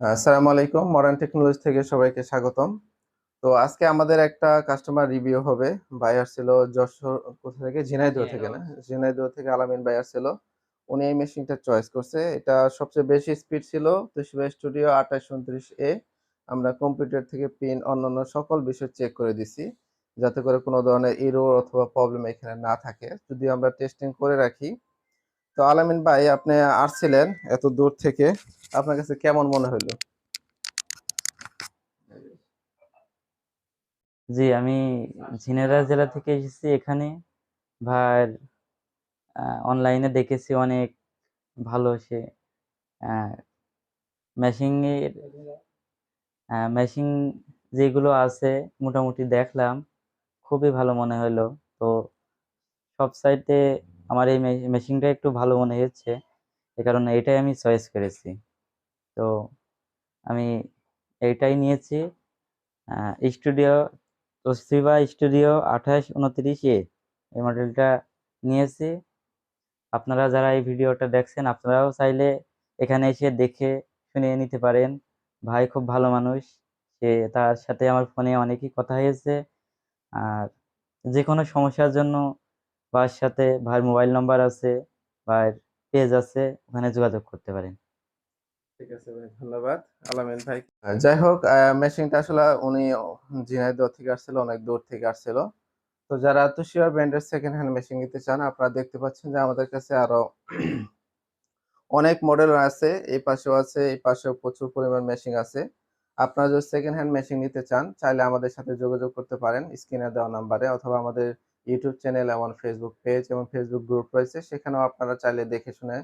আসসালামু আলাইকুম modern technology থেকে সবাইকে স্বাগতম। তো আজকে আমাদের একটা কাস্টমার রিভিউ হবে। বায়ার ছিল যশোর কোথা থেকে? ঝিনাইদহ থেকে না? ঝিনাইদহ থেকে আলামিন বায়ার ছিল। উনি এই মেশিনটা চয়েস করছে। এটা সবচেয়ে বেশি স্পিড ছিল তুষিবা স্টুডিও আঠাশ উনত্রিশ এ আমরা কম্পিউটার থেকে পিন অন্যান্য সকল বিষয় চেক করে দিছি যাতে করে কোনো ধরনের এরর অথবা প্রবলেম এখানে না থাকে। যদি আমরা টেস্টিং করে রাখি। তো আলামিন ভাই আপনি আসছিলেন এত দূর থেকে। আপনার কাছে কেমন মনে হলো জি, আমি ঝিনাইদহ জেলা থেকে এসেছি এখানে। ভাইয়ের অনলাইনে দেখেছি অনেক ভালো সে মেশিনের মেশিন যেগুলো আছে মোটামুটি দেখলাম, খুবই ভালো মনে হলো তো সব সাইডে আমার এই মেশিনটা একটু ভালো মনে হচ্ছে, এ কারণে এটাই আমি চয়েস করেছি। তো আমি এইটাই নিয়েছি। স্টুডিও তোশিবা স্টুডিও আঠাশ উনত্রিশ এ এই মডেলটা নিয়েছি। আপনারা যারা এই ভিডিওটা দেখছেন, আপনারাও চাইলে এখানে এসে দেখে শুনে নিতে পারেন। ভাই খুব ভালো মানুষ, সে তার সাথে আমার ফোনে অনেকই কথা হয়েছে। আর যে কোনো সমস্যার জন্য ভাইয়ের সাথে, ভাইয়ের মোবাইল নাম্বার আছে, ভাইয়ের পেজ আছে, ওখানে যোগাযোগ করতে পারেন। যাই হোক মেশিনটা আসলে উনি ঝিনাইদহ থেকে আসছিল, অনেক দূর থেকে আসছিল। তো যারা তুষিয়া ব্র্যান্ডের সেকেন্ড হ্যান্ড মেশিন নিতে চান, আপনারা দেখতে পাচ্ছেন যে আমাদের কাছে আরও অনেক মডেল আছে। এই পাশেও আছে, এই পাশেও প্রচুর পরিমাণ মেশিন আছে। আপনারা যদি সেকেন্ড হ্যান্ড মেশিন নিতে চান, চাইলে আমাদের সাথে যোগাযোগ করতে পারেন স্ক্রিনে দেওয়া নাম্বারে, অথবা আমাদের ইউটিউব চ্যানেল এবং ফেসবুক পেজ এবং ফেসবুক গ্রুপ রয়েছে, সেখানেও আপনারা চাইলে দেখে শুনে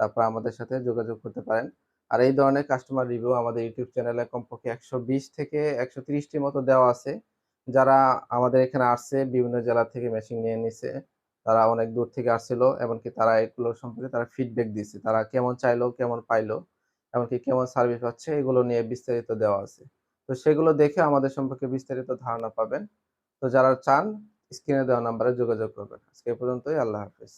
তারপর আমাদের সাথে যোগাযোগ করতে পারেন। আর এই ধরনের কাস্টমার রিভিউ আমাদের ইউটিউব চ্যানেলে কমপক্ষে একশো বিশ থেকে একশো ত্রিশটির মতো দেওয়া আছে। যারা আমাদের এখানে আসছে, বিভিন্ন জেলা থেকে মেশিন নিয়ে নিছে, তারা অনেক দূর থেকে আসছিল, এমনকি তারা এগুলো সম্পর্কে তারা ফিডব্যাক দিচ্ছে তারা কেমন চাইলো, কেমন পাইলো, এমনকি কেমন সার্ভিস পাচ্ছে, এগুলো নিয়ে বিস্তারিত দেওয়া আছে। তো সেগুলো দেখে আমাদের সম্পর্কে বিস্তারিত ধারণা পাবেন। তো যারা চান স্ক্রিনে দেওয়া নাম্বারে যোগাযোগ করবেন। আজকে পর্যন্তই, আল্লাহ হাফিজ।